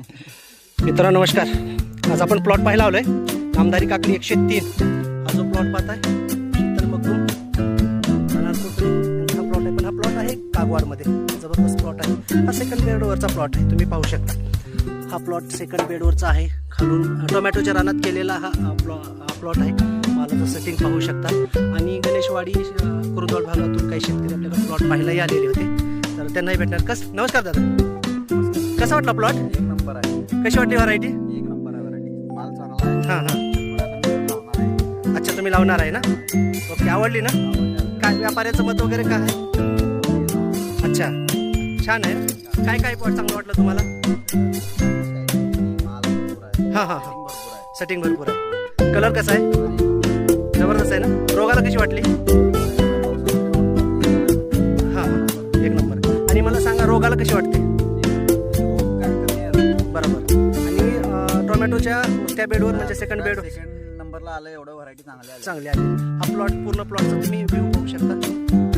मित्रांनो नमस्कार. आज आपण प्लॉट पाहायला आलोय. आमदारी काकडी एकशे तीन. हा जो प्लॉट पाहताय तर मग हा प्लॉट आहे पण हा प्लॉट आहे कागवाडमध्ये. जबरदस्त प्लॉट आहे. हा सेकंड बेडवरचा प्लॉट आहे. तुम्ही पाहू शकता. हा प्लॉट सेकंड बेडवरचा आहे. खालून टोमॅटोच्या रानात केलेला हा प्लॉ हा प्लॉट आहे. मालाचं सेटिंग पाहू शकता. आणि गणेशवाडी अं, कुरुंदवाड भागातून काही शेतकरी आपल्याला प्लॉट पाहायलाही आलेले होते. तर त्यांनाही भेटणार. कस नमस्कार दादा. कसा वाटला प्लॉट कशी वाटली व्हरायटी एक नंबर आहे व्हरायटी माल चांगला आहे. हां हां. पण आता मी लावणार आहे. अच्छा तुम्ही लावणार आहे ना? ओके आवडली ना. काय व्यापाऱ्याचं मत वगैरे काय आहे? अच्छा छान आहे. काय काय प्लॉट चांगलं वाटलं तुम्हाला? माल भरपूर आहे हां हां हां. भरपूर आहे सेटिंग भरपूर आहे. कलर कसा आहे? जबरदस्त आहे ना? रोगाला कशी वाटली? हां हां. एक नंबर. आणि मला सांगा रोगाला कशी वाटते? बरोबर. आणि टोमॅटोच्या त्या बेडवर म्हणजे सेकंड बेड सेकंड नंबरला आलं एवढं व्हरायटी चांगली आली. चांगली आहे हा प्लॉट पूर्ण प्लॉटचा तुम्ही व्ह्यू पाहू शकता.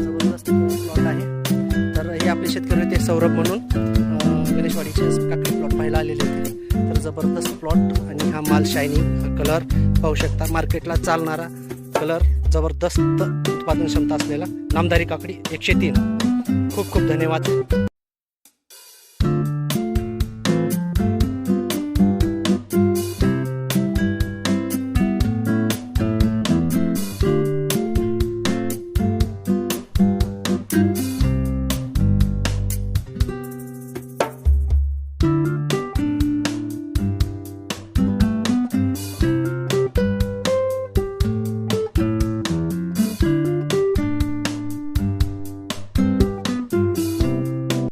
जबरदस्त प्लॉट आहे. तर हे आपले शेतकरी होते सौरभ म्हणून गणेशवाडीचे काकडी प्लॉट पाहायला आलेले होते. तर जबरदस्त प्लॉट आणि हा माल शायनिंग कलर पाहू शकता. मार्केटला चालणारा कलर जबरदस्त उत्पादन क्षमता असलेला नामदारी काकडी एकशे तीन. खूप खूप धन्यवाद.